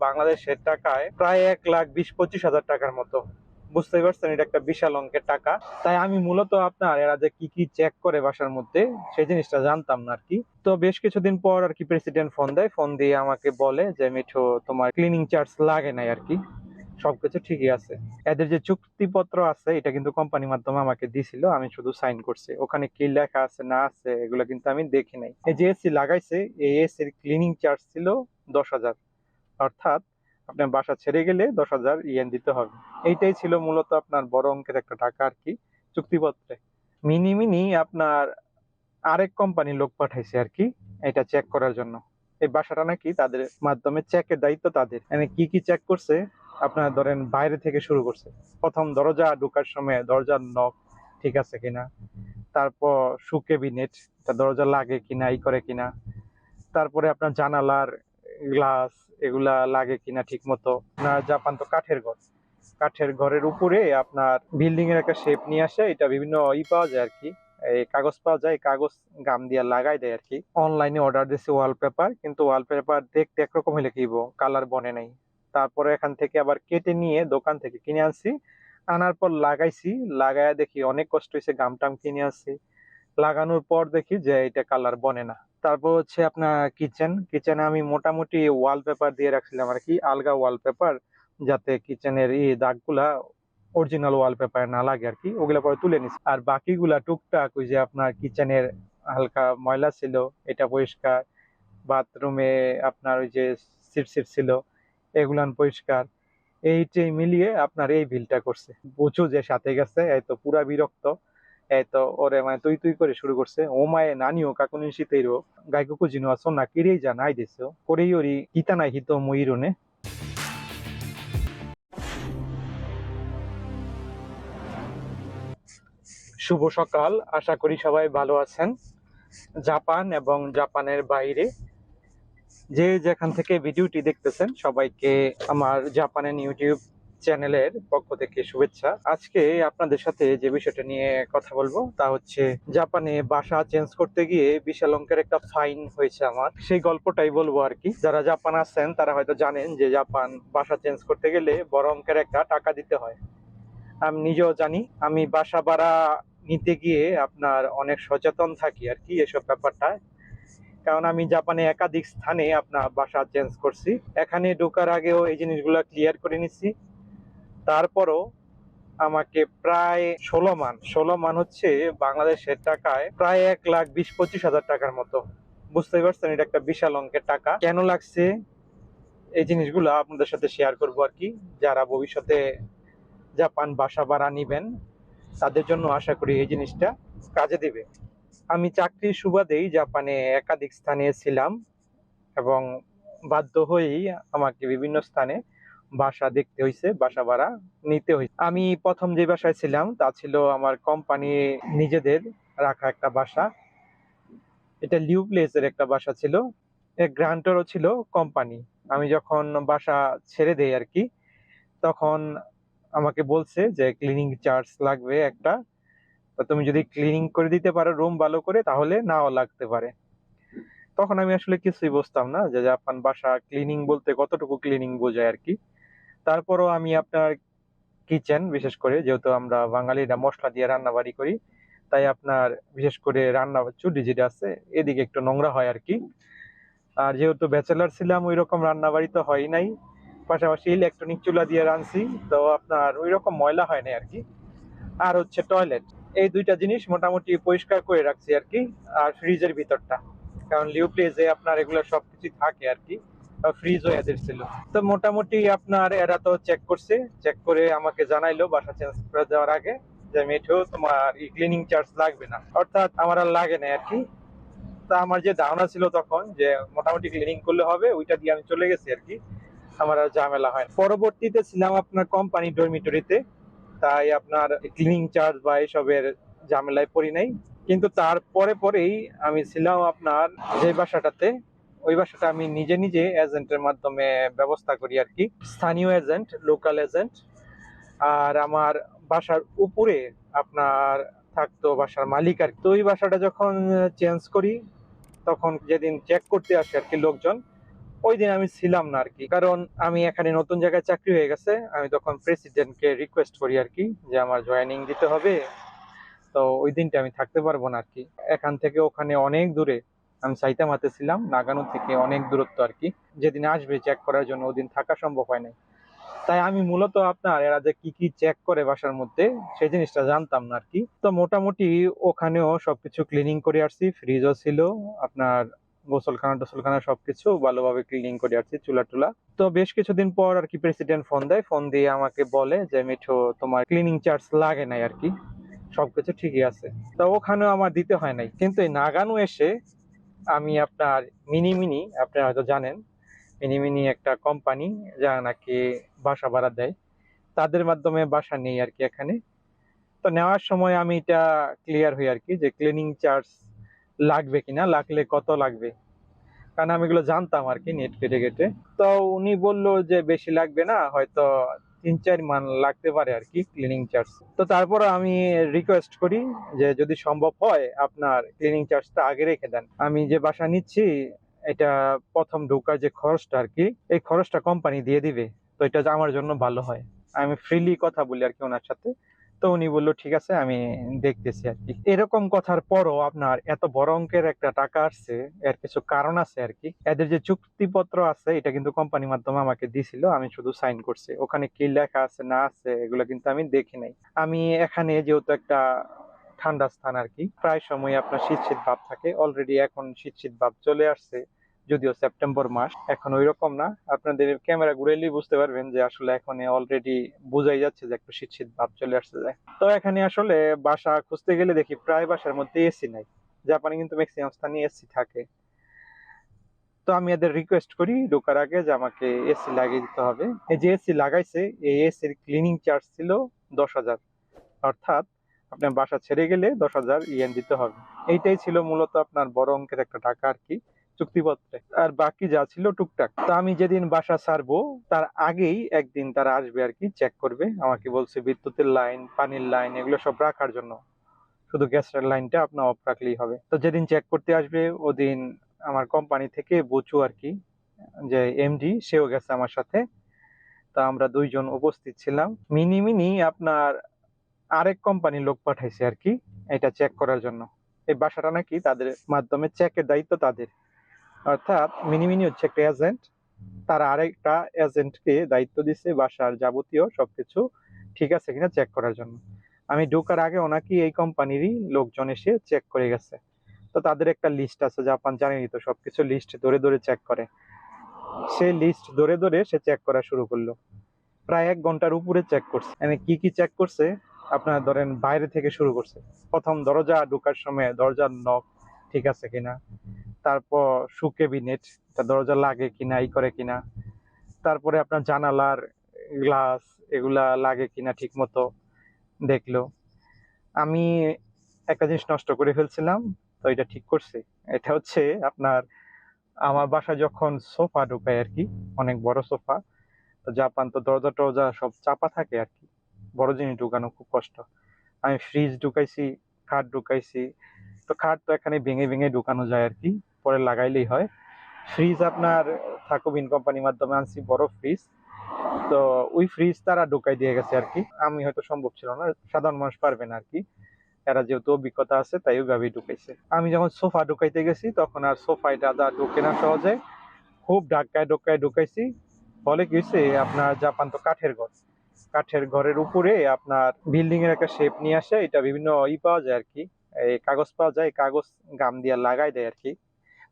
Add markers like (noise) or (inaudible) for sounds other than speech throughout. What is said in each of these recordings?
বাংলাদেশের টাকায় প্রায় এক লাখ বিশ পঁচিশ হাজার টাকার মতো। বুঝতেই পারছেন, এটা একটা বিশাল অঙ্কের টাকা। তাই আমি মূলত আপনার এরা যে কি কি চেক করে বাসার মধ্যে সেই জিনিসটা জানতাম না আর কি। তো বেশ কিছুদিন পর আর কি প্রেসিডেন্ট ফোন দেয়। ফোন দিয়ে আমাকে বলে যে, মিঠু, তোমার ক্লিনিং চার্জ লাগে নাই আর কি। সবকিছু ঠিকই আছে। এদের যে চুক্তিপত্র আছে, এটা কিন্তু কোম্পানির মাধ্যমে আমাকে দিছিল। আমি শুধু সাইন করছি। ওখানে কি লেখা আছে, না আছে, এগুলো কিন্তু আমি দেখি নাই। এই যে এসি লাগাইছে, এই এসির ক্লিনিং চার্জ ছিল দশ হাজার। অর্থাৎ আপনার বাসা ছেড়ে গেলে দশ হাজার ইয়েন দিতে হবে। এইটাই ছিল মূলত আপনার বড় অঙ্কের একটা টাকা আর কি, চুক্তিপত্রে। মিনি মিনি আপনার আরেক কোম্পানির লোক পাঠাইছে আর কি, এটা চেক করার জন্য। এই বাসাটা নাকি তাদের মাধ্যমে চেকের দায়িত্ব তাদের। মানে কি কি চেক করছে? আপনার ধরেন বাইরে থেকে শুরু করছে। প্রথম দরজা ঢোকার সময় দরজার নখ ঠিক আছে কিনা? তারপর শু ক্যাবিনেট দরজা লাগে কিনা, ই করে কিনা? তারপরে আপনার জানালার গ্লাস এগুলা লাগে কিনা ঠিক মতো আপনার জাপান তো কাঠের ঘর। কাঠের ঘরের উপরে আপনার বিল্ডিং এর একটা শেপ নিয়ে আসে, এটা বিভিন্ন ই পাওয়া যায় আর কি এই কাগজ পাওয়া যায়, কাগজ গাম দিয়া লাগাই দেয় আর কি অনলাইনে অর্ডার দিয়েছি ওয়ালপেপার কিন্তু ওয়ালপেপার দেখতে একরকম হলে কিব কালার বনে নাই। তারপরে এখান থেকে আবার কেটে নিয়ে দোকান থেকে কিনে আনছি। আনার পর লাগাইছি, লাগায়া দেখি অনেক কষ্ট হয়েছে গাম টাম কিনে আনছি। লাগানোর পর দেখি যে এটা কালার বনে না। তারপর হচ্ছে আপনার কিচেন কিচেনে আমি মোটামুটি ওয়ালপেপার দিয়ে রাখছিলাম আর কি, আলগা ওয়ালপেপার যাতে কিচেনের এই দাগগুলা অরিজিনাল ওয়ালপেপার না লাগে আর কি, ওগুলা পরে তুলে নিছি। আর বাকিগুলা টুকটাক ওই যে আপনার কিচেনের হালকা ময়লা ছিল, এটা পরিষ্কার বাথরুমে আপনার ওই যে সিট সিট ছিল এগুলান পরিষ্কার। এইটাই মিলিয়ে আপনার এই বিলটা করছে। বুঝু যে সাথে গেছে, এই তো পুরা বিরক্ত। তো ওরে মানে তুই তুই করে শুরু করছে। ও মায়ে নানিও কাকুনি শীতেরও গাইকুকু জিনো আসো না কিরেই যা নাই দেছো করেই ওরি হিতা নাই হিত ময়ূরনে। শুভ সকাল, আশা করি সবাই ভালো আছেন। জাপান এবং জাপানের বাইরে। যে যেখান থেকে ভিডিওটি দেখতেছেন সবাইকে আমার জাপানের ইউটিউব চ্যানেলের পক্ষ থেকে শুভেচ্ছা। আজকে আপনাদের সাথে যে বিষয়টা নিয়ে কথা বলব তা হচ্ছে জাপানে বাসা চেঞ্জ করতে গিয়ে বিশাল অঙ্কের একটা ফাইন হয়েছে আমার। সেই গল্পটাই বলব আর কি। যারা জাপান আছেন, তারা হয়তো জানেন যে জাপান বাসা চেঞ্জ করতে গেলে বড় অঙ্কের একটা টাকা দিতে হয়। আমি নিজেও জানি, আমি বাসা ভাড়া নিতে গিয়ে আপনার অনেক সচেতন থাকি আর কি এসব ব্যাপারটায়। কারণ আমি জাপানে একাধিক স্থানে আপনার বাসা চেঞ্জ করছি। এখানে ঢোকার আগেও এই জিনিসগুলো ক্লিয়ার করে নিচ্ছি তারপরও আমাকে প্রায় ষোলো মান ষোলো মান হচ্ছে বাংলাদেশের টাকায় প্রায় এক লাখ বিশ, পঁচিশ হাজার টাকার মতো। বুঝতেই পারছেন, এটা একটা বিশাল অঙ্কের টাকা। কেন লাগছে? এই জিনিসগুলো আপনাদের সাথে শেয়ার করব আর কি। যারা ভবিষ্যতে জাপান বাসা ভাড়া নিবেন, তাদের জন্য আশা করি এই জিনিসটা কাজে দিবে। আমি চাকরির সুবাদেই জাপানে একাধিক স্থানে ছিলাম এবং বাধ্য হয়েই আমাকে বিভিন্ন স্থানে বাসা দেখতে হয়েছে বাসা ভাড়া নিতে হয়েছে আমি প্রথম যে বাসায় ছিলাম, তা ছিল আমার কোম্পানি নিজেদের রাখা একটা বাসা। এটা লিউ প্লেসের একটা বাসা ছিল। গ্রান্টারও ছিল কোম্পানি আমি যখন বাসা ছেড়ে দেই আর কি, তখন আমাকে বলছে যে ক্লিনিং চার্জ লাগবে একটা। তুমি যদি ক্লিনিং করে দিতে পারো রুম ভালো করে, তাহলে নাও লাগতে পারে। তখন আমি আসলে কিছুই বুঝতাম না যে, জাপান বাসা ক্লিনিং বলতে কতটুকু ক্লিনিং বোঝায় আর কি? তারপরও আমি আপনার কিচেন বিশেষ করে যেহেতু আমরা বাঙালিরা মশলা দিয়ে রান্না বাড়ি করি, তাই আপনার বিশেষ করে রান্না চুডি যেটা আছে, এদিকে একটু নোংরা হয় আর কি। আর যেহেতু ব্যাচেলার ছিলাম ওই রকম রান্না বাড়ি তো হয় নাই। পাশাপাশি ইলেকট্রনিক চুলা দিয়ে রাঁধছি, তো আপনার ওই রকম ময়লা হয় নাই আর কি। আর হচ্ছে টয়লেট এই দুইটা জিনিস মোটামুটি পরিষ্কার করে রাখছি আর কি, আর ফ্রিজের ভিতরটা। কারণ লিউ প্লেসে আপনার এগুলো সবকিছু থাকে আর কি। ফ্রিজও এদের ছিল। তো মোটামুটি আপনার, এরা তো চেক করছে চেক করে আমাকে জানাইলো, বাসা চেঞ্জ করে দেওয়ার আগে যে, মেঠো, তোমার ক্লিনিং চার্জ লাগবে না। অর্থাৎ আমার আর লাগে না আর কি তা আমার যে ধারণা ছিল তখন যে, মোটামুটি ক্লিনিং করলে হবে, ওইটা দিয়ে আমি চলে গেছি আর কি আমার আর ঝামেলা হয় পরবর্তীতে ছিলাম আপনার কোম্পানি ডরমিটরিতে তাই আপনার ক্লিনিং চার্জ বা এসবের ঝামেলায় পড়ি নাই। কিন্তু তারপরে পরেই আমি ছিলাম আপনার যে বাসাটাতে ওই বাসাটা আমি নিজে নিজে এজেন্টের মাধ্যমে ব্যবস্থা করি আর কি। স্থানীয় এজেন্ট লোকাল এজেন্ট আর আমার বাসার উপরে আপনার থাকতো বাসার মালিক আর তো ওই বাসাটা যখন চেঞ্জ করি, তখন যেদিন চেক করতে আসে আর কি লোকজন, ওই দিন আমি ছিলাম না আর কি। কারণ আমি এখানে নতুন জায়গায় চাকরি হয়ে গেছে, আমি তখন প্রেসিডেন্টকে রিকোয়েস্ট করি আর কি, যে আমার জয়েনিং দিতে হবে। তো ওই দিনটা আমি থাকতে পারব না আর কি। এখান থেকে ওখানে অনেক দূরে আমি সাইতামাতে ছিলাম, নাগানো থেকে অনেক দূরত্ব আর কি। যেদিন আসবে চেক করার জন্য, ওদিন থাকা সম্ভব হয় নাই। তাই আমি মূলত আপনার এরা যে কি কি চেক করে বাসার মধ্যে, সেই জিনিসটা জানতাম না আর কি। তো মোটামুটি ওখানেও সবকিছু ক্লিনিং করে আসছি ফ্রিজও ছিল, আপনার গোসলখানা টোসলখানা সবকিছু ভালোভাবে ক্লিনিং করে আসছি, চুলা টুলা। তো বেশ কিছুদিন পর আর কি প্রেসিডেন্ট ফোন দেয় ফোন দিয়ে আমাকে বলে যে, মিঠো, তোমার ক্লিনিং চার্জ লাগে নাই আর কি। সবকিছু ঠিকই আছে। তো ওখানেও আমার দিতে হয় নাই। কিন্তু এই নাগানো এসে আমি আপনার মিনি মিনি আপনারা হয়তো জানেন মিনি মিনি একটা কোম্পানি যারা নাকি বাসা ভাড়া দেয়। তাদের মাধ্যমে বাসা নেই আর কি এখানে। তো নেওয়ার সময় আমি এটা ক্লিয়ার হই আর কি যে ক্লিনিং চার্জ লাগবে কিনা, লাগলে কত লাগবে? কারণ আমি এগুলো জানতাম আর কি নেট কেটে কেটে। তো উনি বলল যে বেশি লাগবে না, হয়তো তিন চার মান লাগতে পারে আর কি ক্লিনিং চার্জ তো তারপর আমি রিকোয়েস্ট করি যে যদি সম্ভব হয় আপনার ক্লিনিং চার্জটা আগে রেখে দেন। আমি যে বাসা নিচ্ছি, এটা প্রথম ঢোকার যে খরচটা আর কি, এই খরচটা কোম্পানি দিয়ে দিবে। তো এটা আমার জন্য ভালো হয়। আমি ফ্রিলি কথা বলি আর কি ওনার সাথে। তো উনি বলল, ঠিক আছে, আমি দেখতেছি আর কি এরকম কথার পরও আপনার এত বড় অঙ্কের একটা টাকা আসছে, এর কিছু কারণ আছে আর কি এদের যে চুক্তিপত্র আছে, এটা কিন্তু কোম্পানির মাধ্যমে আমাকে দিছিল, আমি শুধু সাইন করছি। ওখানে কি লেখা আছে, না আছে, এগুলো কিন্তু আমি দেখি নাই। আমি এখানে যেহেতু একটা ঠান্ডা স্থান আর কি প্রায় সময় আপনার শীত শীত ভাব থাকে। অলরেডি এখন শীত শীত ভাব চলে আসছে। যদিও সেপ্টেম্বর মাস, এখন ওই রকম না। আপনাদের ক্যামেরা ঘুরেলেই বুঝতে পারবেন যে আসলে এখন অলরেডি বোঝাই যাচ্ছে যে একটু শীত শীত ভাব চলে আসছে যায় তো এখানে আসলে বাসা খুঁজতে গেলে দেখি প্রায় বাসার মধ্যে এসি নাই। জাপানে কিন্তু ম্যাক্সিমাম স্থানে এসি থাকে। তো আমি এদের রিকোয়েস্ট করি ঢোকার আগে যে আমাকে এসি লাগিয়ে দিতে হবে। এই যে এসি লাগাইছে, এই এসির ক্লিনিং চার্জ ছিল দশ হাজার। অর্থাৎ আপনার বাসা ছেড়ে গেলে দশ হাজার ইয়েন দিতে হবে। এইটাই ছিল মূলত আপনার বড় অঙ্কের একটা টাকা আর কি। চুক্তিপত্রে। আর বাকি যা ছিল টুকটাক। তো আমি যেদিন বাসা ছাড়বো, তার আগেই একদিন তারা আসবে আর কি চেক করবে। আমাকে বলছে বিদ্যুতের লাইন পানির লাইন এগুলো সব রাখার জন্য। শুধু গ্যাসের লাইনটা আপনার অফ রাখলেই হবে। তো যেদিন চেক করতে আসবে, ওদিন আমার কোম্পানি থেকে বচু আর কি, যে এমডি সেও গেছে আমার সাথে। তা আমরা দুইজন উপস্থিত ছিলাম। মিনি মিনি আপনার আরেক কোম্পানির লোক পাঠাইছে আর কি, এটা চেক করার জন্য। এই বাসাটা নাকি তাদের মাধ্যমে চেকের দায়িত্ব তাদের। অর্থাৎ মিনি মিনি হচ্ছে একটা এজেন্ট তারা আরেকটা এজেন্টকে দায়িত্ব দিচ্ছে বাসার যাবতীয় সবকিছু ঠিক আছে কিনা চেক করার জন্য। আমি ঢোকার আগে ওনাকে এই কোম্পানিরই লোকজন এসে চেক করে গেছে। তো তাদের একটা লিস্ট আছে, জাপান জানেনই তো, সবকিছু লিস্ট ধরে ধরে চেক করে। সেই লিস্ট ধরে ধরে সে চেক করা শুরু করল। প্রায় এক ঘণ্টার উপরে চেক করছে। মানে কি কি চেক করছে? আপনার ধরেন বাইরে থেকে শুরু করছে। প্রথম দরজা ঢোকার সময় দরজার নখ ঠিক আছে কিনা। তারপর শু ক্যাবিনেট দরজা লাগে কিনা, ই করে কিনা। তারপরে আপনার জানালার গ্লাস, এগুলা লাগে কিনা ঠিক মতো দেখল। আমি একটা জিনিস নষ্ট করে ফেলছিলাম, তো এটা ঠিক করছি। এটা হচ্ছে আপনার, আমার বাসা যখন সোফা ঢুকায় আর কি, অনেক বড় সোফা, তো জাপান তো দরজা টরজা সব চাপা থাকে আর কি। বড় জিনিস ঢুকানো খুব কষ্ট। আমি ফ্রিজ ঢুকাইছি, খাট ঢুকাইছি, তো খাট তো এখানে ভেঙে ভেঙে ঢুকানো যায় আর কি। পরে লাগাইলেই হয়। ফ্রিজ আপনার থাকোবিন কোম্পানির মাধ্যমে আনছি, বড় ফ্রিজ তো ওই ফ্রিজ তারা ঢুকাই দিয়ে গেছে আর কি আমি হয়তো সম্ভব ছিল না, সাধারণ মানুষ পারবে না আর কি এরা যেহেতু অভিজ্ঞতা আছে, তাই ওইভাবেই ঢুকাইছে। আমি যখন সোফা ঢুকাইতে গেছি, তখন আর সোফায় দাদা ঢুকে না সহজে, খুব ধাক্কায় ঢুকায় ঢুকাইছি। ফলে কি হয়েছে আপনার জাপান তো কাঠের ঘর। কাঠের ঘরের উপরে আপনার বিল্ডিং এর একটা শেপ নিয়ে আসে, এটা বিভিন্ন ই পাওয়া যায় আর কি এই কাগজ পাওয়া যায়, কাগজ গাম দিয়ে লাগাই দেয় আর কি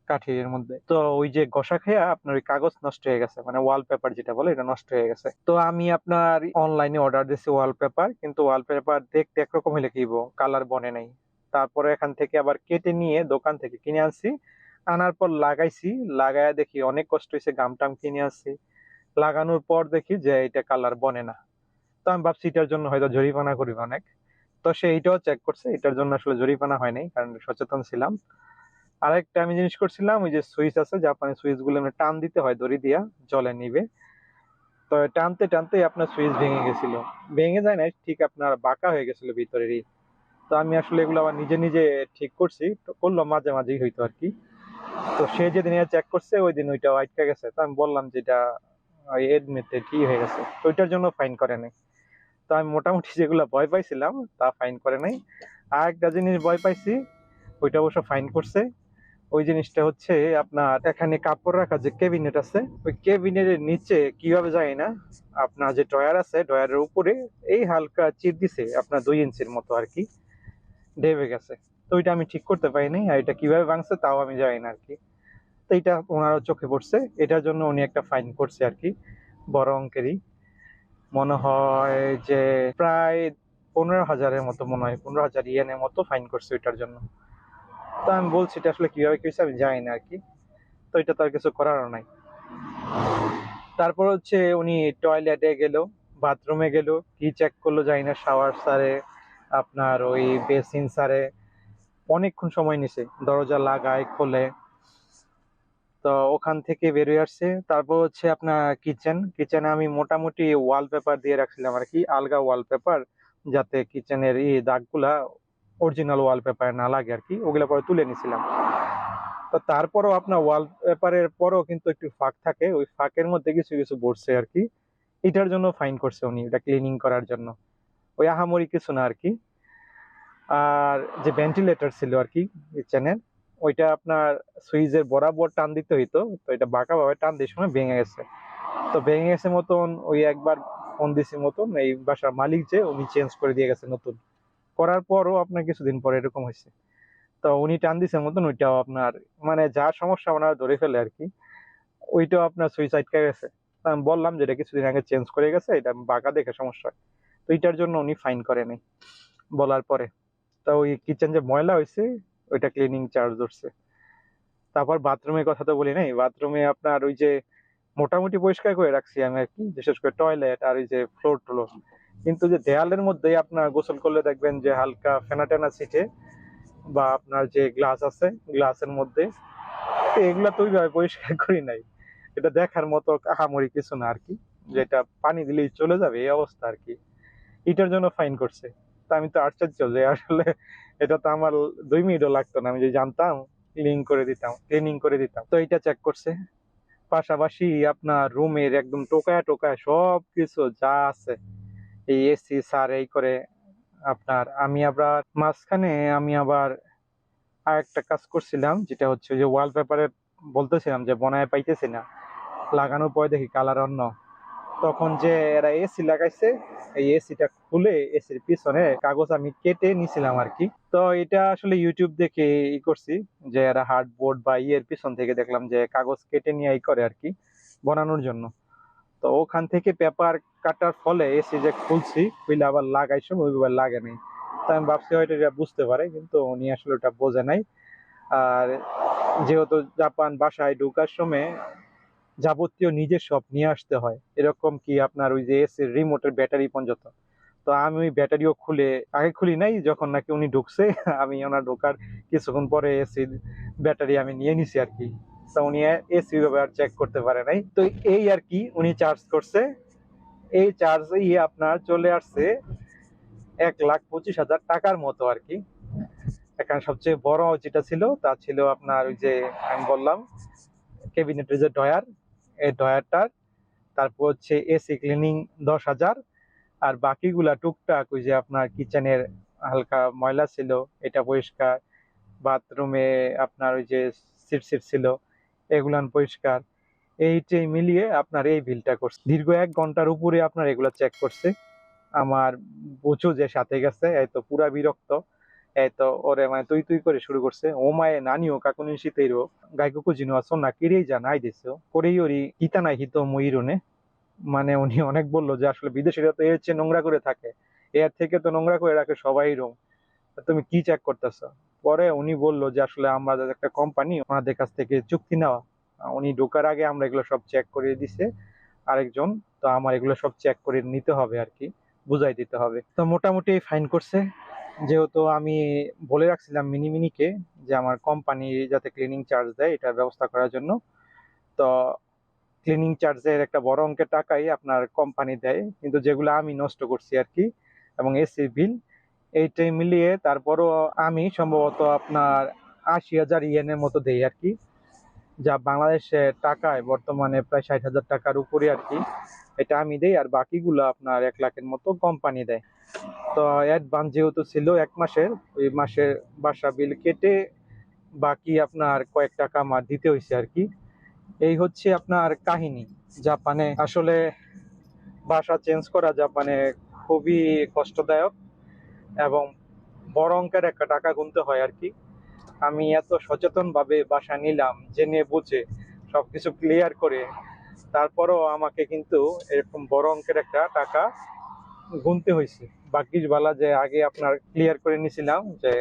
কাঠের মধ্যে। তো ওই যে গসা খেয়া আপনার ওই কাগজ নষ্ট হয়ে গেছে মানে ওয়ালপেপার যেটা বলে এটা নষ্ট হয়ে গেছে। তো আমি আপনার অনলাইনে অর্ডার দিয়েছি ওয়ালপেপার কিন্তু ওয়ালপেপার দেখতে একরকম হলে কিব কালার বনে নাই। তারপরে এখান থেকে আবার কেটে নিয়ে দোকান থেকে কিনে আনছি। আনার পর লাগাইছি, লাগায়া দেখি অনেক কষ্ট হয়েছে গাম টাম কিনে আনছি। লাগানোর পর দেখি যে এটা কালার বনে না। তো আমি ভাবছি এটার জন্য হয়তো জরিমানা করিব অনেক। তো সে এইটাও চেক করছে, এটার জন্য আসলে জরিমানা হয় নাই, কারণ সচেতন ছিলাম। আরেকটা আমি জিনিস করছিলাম, ওই যে সুইচ আছে, জাপানি সুইচগুলো এমনি টান দিতে হয় দড়ি দিয়া, জলে নিবে। তো টানতে টানতে আপনার সুইচ ভেঙে গেছিল। ভেঙে যায় না ঠিক আপনার বাঁকা হয়ে গেছিল ভিতরেরই। তো আমি আসলে এগুলো আবার নিজে নিজে ঠিক করছি, তো করল মাঝে মাঝেই হইতো আর কি। তো সে যেদিন চেক করছে, ওই দিন ওইটা আটকে গেছে। তো আমি বললাম যে এটা এডমিটে কি হয়ে গেছে। তো ওইটার জন্য ফাইন করে নাই। তো আমি মোটামুটি যেগুলো ভয় পাইছিলাম, তা ফাইন করে নাই। আর একটা জিনিস ভয় পাইছি, ওইটা অবশ্য ফাইন করছে। ওই জিনিসটা হচ্ছে আপনার এখানে কাপড় রাখা যে ক্যাবিনেট আছে, ওই ক্যাবিনেটের নিচে কীভাবে যায় না, আপনার যে ড্রয়ার আছে, ড্রয়ারের উপরে এই হালকা চির দিছে, আপনার দুই ইঞ্চির মতো আর কি ডেবে গেছে। তো ওইটা আমি ঠিক করতে পারিনি আর এটা কীভাবে ভাঙছে তাও আমি জানি না আর কি। তো এটা ওনারও চোখে পড়ছে, এটার জন্য উনি একটা ফাইন করছে আর কি, বড় অঙ্কেরই। মনে হয় যে প্রায় পনেরো হাজারের মতো, মনে হয় পনেরো হাজার ইয়েনের মতো ফাইন করছে ওইটার জন্য। তো আমি বলছি এটা আসলে কীভাবে কি আমি জানি না আর কি তো এটা তো আর কিছু করারও নাই। তারপর হচ্ছে উনি টয়লেটে গেল বাথরুমে গেল, কি চেক করল জানি না শাওয়ার সারে, আপনার ওই বেসিন সারে। অনেকক্ষণ সময় নিছে, দরজা লাগায়, খোলে। তো ওখান থেকে বেরিয়ে আসছে। তারপর হচ্ছে আপনার কিচেন কিচেনে আমি মোটামুটি ওয়ালপেপার দিয়ে রাখছিলাম আর কি আলগা ওয়ালপেপার যাতে কিচেনের এই দাগগুলা অরিজিনাল ওয়ালপেপার না লাগে আর কি, ওগুলো পরে তুলে নিছিলাম। তো তারপরও আপনার ওয়ালপেপারের পরও কিন্তু একটু ফাঁক থাকে, ওই ফাঁকের মধ্যে কিছু কিছু বসছে আর কি। এটার জন্য ফাইন করছে উনি, এটা ক্লিনিং করার জন্য। ওই আহামরি কিছু না আর কি। আর যে ভেন্টিলেটর ছিল আর কি কিচেনের ওইটা আপনার সুইচের বরাবর টান দিতে হইতো, তো এটা বাঁকা ভাবে টান দিয়ে সময় ভেঙে গেছে। তো ভেঙে গেছে মতন ওই একবার ফোন দিছি মতন, এই বাসার মালিক যে, উনি চেঞ্জ করে দিয়ে গেছে নতুন। করার পরও আপনার কিছুদিন পরে এরকম হয়েছে। তো উনি টান দিছে মতন ওইটাও আপনার মানে যা সমস্যা ওনারা ধরে ফেলে আর কি, ওইটাও আপনার সুইচ আটকে গেছে। আমি বললাম যে এটা কিছুদিন আগে চেঞ্জ করে গেছে, এটা বাঁকা দেখে সমস্যা। তো এইটার জন্য উনি ফাইন করে নাই বলার পরে। তো ওই কিচেন যে ময়লা হয়েছে, ওইটা ক্লিনিং চার্জ ধরছে। তারপর বাথরুমের কথা তো বলি নাই বাথরুমে আপনার ওই যে মোটামুটি পরিষ্কার করে রাখছি আমি আর কি, বিশেষ করে টয়লেট আর ওই যে ফ্লোর টুলোর। কিন্তু যে দেয়ালের মধ্যে আপনার গোসল করলে দেখবেন যে হালকা ফেনা টেনা ছিটে বা আপনার যে গ্লাস আছে, গ্লাসের মধ্যে, এগুলা তো ওইভাবে পরিষ্কার (laughs) করি নাই। এটা দেখার মতো আহামরি কিছু না আর কি যেটা পানি দিলেই চলে যাবে, এই অবস্থা আর কি এটার জন্য ফাইন করছে। তা আমি তো আশ্চর্য যে আসলে এটা তো আমার দুই মিনিটও লাগতো না। আমি যে জানতাম ক্লিন করে দিতাম ক্লিনিং করে দিতাম। তো এটা চেক করছে। পাশাপাশি আপনার রুমের একদম টোকায় টোকায় সব কিছু যা আছে এই এসি সার এই করে আপনার, আমি আবার মাঝখানে আমি আবার আর একটা কাজ করছিলাম, যেটা হচ্ছে যে ওয়াল ওয়ালপেপারে বলতেছিলাম যে বনায় পাইতেছি না, লাগানোর পরে দেখি কালার অন্য। তখন যে এরা এসি লাগাইছে, এই এসিটা খুলে এসির পিছনে কাগজ আমি কেটে নিছিলাম আর কি। তো এটা আসলে ইউটিউব দেখে ই করছি, যে এরা হার্ডবোর্ড বা ইয়ের পিছন থেকে দেখলাম যে কাগজ কেটে নিয়ে ই করে আর কি, বানানোর জন্য। তো ওখান থেকে পেপার কাটার ফলে এসি যে খুলছি খুলে আবার লাগাই সময় ওইভাবে লাগে নাই। তো আমি ভাবছি হয়তো এটা বুঝতে পারে, কিন্তু উনি আসলে ওটা বোঝে নাই। আর যেহেতু জাপান বাসায় ঢুকার সময় যাবতীয় নিজের সব নিয়ে আসতে হয়। এরকম কি আপনার ওই যে এসির রিমোটের ব্যাটারি পর্যন্ত? তো আমি ওই ব্যাটারিও খুলে, আগে খুলি নাই, যখন নাকি উনি ঢুকছে, আমি ওনার ঢোকার কিছুক্ষণ পরে এসির ব্যাটারি আমি নিয়ে নিছি আর কি। তো উনি এসি আর চেক করতে পারে নাই। তো এই আর কি উনি চার্জ করছে। এই চার্জ ইয়ে আপনার চলে আসছে এক লাখ পঁচিশ হাজার টাকার মতো আর কি। এখানে সবচেয়ে বড় যেটা ছিল, তা ছিল আপনার ওই যে আমি বললাম ক্যাবিনেটের যে ডয়ার এই ডয়ারটার তারপর হচ্ছে এসি ক্লিনিং দশ হাজার। আর বাকিগুলা টুকটাক ওই যে আপনার কিচেনের হালকা ময়লা ছিল, এটা পরিষ্কার। বাথরুমে আপনার ওই যে সিট সিট ছিল। এগুলান পরিষ্কার। এইটাই মিলিয়ে আপনার এই বিলটা করছে। দীর্ঘ এক ঘণ্টার উপরে আপনার এগুলা চেক করছে। আমার বুঝু যে সাথে গেছে, এই তো পুরা বিরক্ত। এই তো ওরে মানে তুই তুই করে শুরু করছে। ও মায়ে নানিও কাকুনি শীতেরও গাইকুকু জিনো আসো না কিরেই যা নাই দিছো। করেই ওরি ইতা নাই হিত ময়ূরনে। মানে উনি অনেক বলল যে আসলে বিদেশিরা তো এর চেয়ে নোংরা করে থাকে। এর থেকে তো নোংরা করে রাখে সবাই রুম। তুমি কি চেক করতেছো? পরে উনি বলল যে, আসলে আমরা একটা কোম্পানি ওনাদের কাছ থেকে চুক্তি নেওয়া। উনি ঢোকার আগে আমরা এগুলো সব চেক করে দিছে আরেকজন। তো আমার এগুলো সব চেক করে নিতে হবে আর কি, বুঝাই দিতে হবে। তো মোটামুটি ফাইন করছে। যেহেতু আমি বলে রাখছিলাম মিনি মিনিকে যে, আমার কোম্পানি যাতে ক্লিনিং চার্জ দেয়, এটার ব্যবস্থা করার জন্য। তো ক্লিনিং চার্জের একটা বড় অঙ্কের টাকাই আপনার কোম্পানি দেয়। কিন্তু যেগুলো আমি নষ্ট করছি আর কি, এবং এসি বিল এইটাই মিলিয়ে তারপরও আমি সম্ভবত আপনার আশি হাজার ইয়েনের মতো দেই আর কি, যা বাংলাদেশে টাকায় বর্তমানে প্রায় ষাট হাজার টাকার উপরে আর কি, এটা আমি দেই আর বাকিগুলো আপনার এক লাখের মতো কোম্পানি দেয়। তো অ্যাডভান্স যেহেতু ছিল এক মাসের, ওই মাসের বাসা বিল কেটে বাকি আপনার কয়েক টাকা আমার দিতে হয়েছে আর কি। এই হচ্ছে আপনার কাহিনী, জাপানে আসলে বাসা চেঞ্জ করা জাপানে খুবই কষ্টদায়ক। এবং বড় অঙ্কের একটা টাকা গুনতে হয় আর কি। আমি এত সচেতনভাবে বাসা নিলাম, জেনে বুঝে সবকিছু ক্লিয়ার করে তারপরও আমাকে কিন্তু এরকম বড় অঙ্কের একটা টাকা গুনতে হয়েছে। বাকি বেলা যে আগে আপনার ক্লিয়ার করে নিয়েছিলাম যে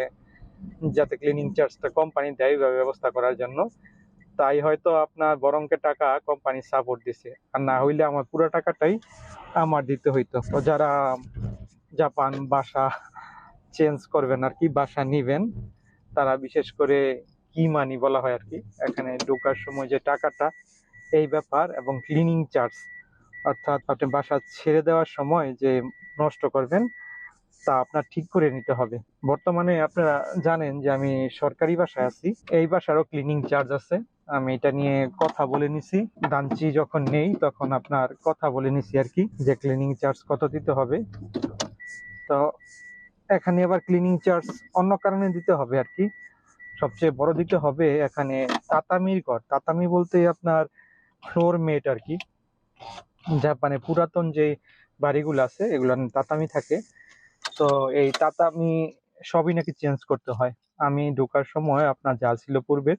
যাতে ক্লিনিং চার্জটা কোম্পানি দেয় ব্যবস্থা করার জন্য, তাই হয়তো আপনার বড় অঙ্কের টাকা কোম্পানি সাপোর্ট দিছে। আর না হইলে আমার পুরো টাকাটাই আমার দিতে হইতো। তো যারা জাপান, বাসা চেঞ্জ করবেন আর কি, বাসা নিবেন। তারা বিশেষ করে কি মানি বলা হয় আর কি, এখানে ঢোকার সময় যে টাকাটা, এই ব্যাপার এবং ক্লিনিং চার্জ অর্থাৎ আপনি বাসা ছেড়ে দেওয়ার সময় যে নষ্ট করবেন, তা আপনার ঠিক করে নিতে হবে। বর্তমানে আপনারা জানেন যে আমি সরকারি বাসায় আছি, এই বাসারও ক্লিনিং চার্জ আছে। আমি এটা নিয়ে কথা বলে নিছি। দানচি যখন নেই, তখন আপনার কথা বলে নিছি আর কি, যে ক্লিনিং চার্জ কত দিতে হবে। তো এখানে আবার ক্লিনিং চার্জ অন্য কারণে দিতে হবে আর কি। সবচেয়ে বড় দিতে হবে এখানে তাতামির ঘর। তাতামি বলতে আপনার ফ্লোর মেট আর কি। জাপানে পুরাতন যে বাড়িগুলো আছে এগুলো তাতামি থাকে। তো এই তাতামি সবই নাকি চেঞ্জ করতে হয়। আমি ঢোকার সময় আপনার যা ছিল পূর্বে,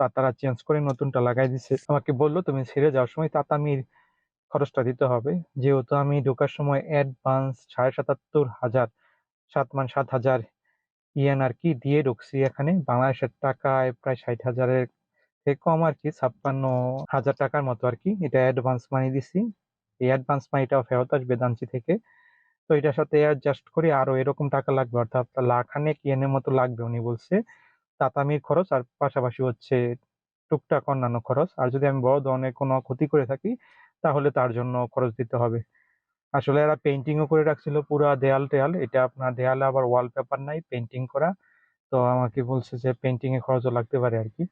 তা তারা চেঞ্জ করে নতুনটা লাগাই দিছে। আমাকে বলল, তুমি ছেড়ে যাওয়ার সময় তাতামির খরচটা দিতে হবে। যেহেতু আমি ঢোকার সময় অ্যাডভান্স সাড়ে সাতাত্তর হাজার সাত মান সাত হাজার ইয়েন আর কি দিয়ে ঢুকছি এখানে। বাংলাদেশের টাকায় প্রায় ষাট হাজারের থেকে কম আর কি, ছাপ্পান্ন হাজার টাকার মতো আর কি। এটা অ্যাডভান্স মানি দিছি। এই অ্যাডভান্স মানিটাও ফেরত আসবে দাঞ্চি থেকে। তো এটার সাথে অ্যাডজাস্ট করে আরও এরকম টাকা লাগবে। অর্থাৎ লাখানেক ইয়েনের মতো লাগবে উনি বলছে। তাতামির খরচ আর পাশাপাশি হচ্ছে টুকটাক অন্যান্য খরচ। আর যদি আমি বড় ধরনের কোনো ক্ষতি করে থাকি, তাহলে তার জন্য খরচ দিতে হবে। আসলে এরা পেন্টিংও করে রাখছিল পুরো দেয়াল টেয়াল। এটা আপনার দেয়ালে আবার ওয়ালপেপার নাই পেন্টিং করা। তো আমাকে বলছে যে পেন্টিং খরচও লাগতে পারে আর কি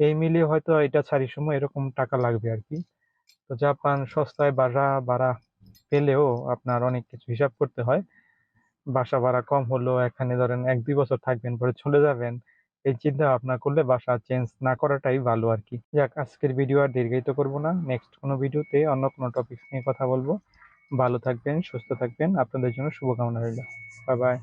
এই মিলিয়ে হয়তো এটা ছাড়ির সময় এরকম টাকা লাগবে আর কি তো জাপান সস্তায় ভাড়া ভাড়া পেলেও আপনার অনেক কিছু হিসাব করতে হয়। বাসা ভাড়া কম হলো এখানে ধরেন এক দুই বছর থাকবেন, পরে চলে যাবেন। এই চিন্তা ভাবনা করলে বাসা চেঞ্জ না করাটাই ভালো আর কি যাক, আজকের ভিডিও আর দীর্ঘায়িত করব না। নেক্সট কোনো ভিডিওতে অন্য কোনো টপিক নিয়ে কথা বলব। ভালো থাকবেন সুস্থ থাকবেন। আপনাদের জন্য শুভকামনা রইল। Bye bye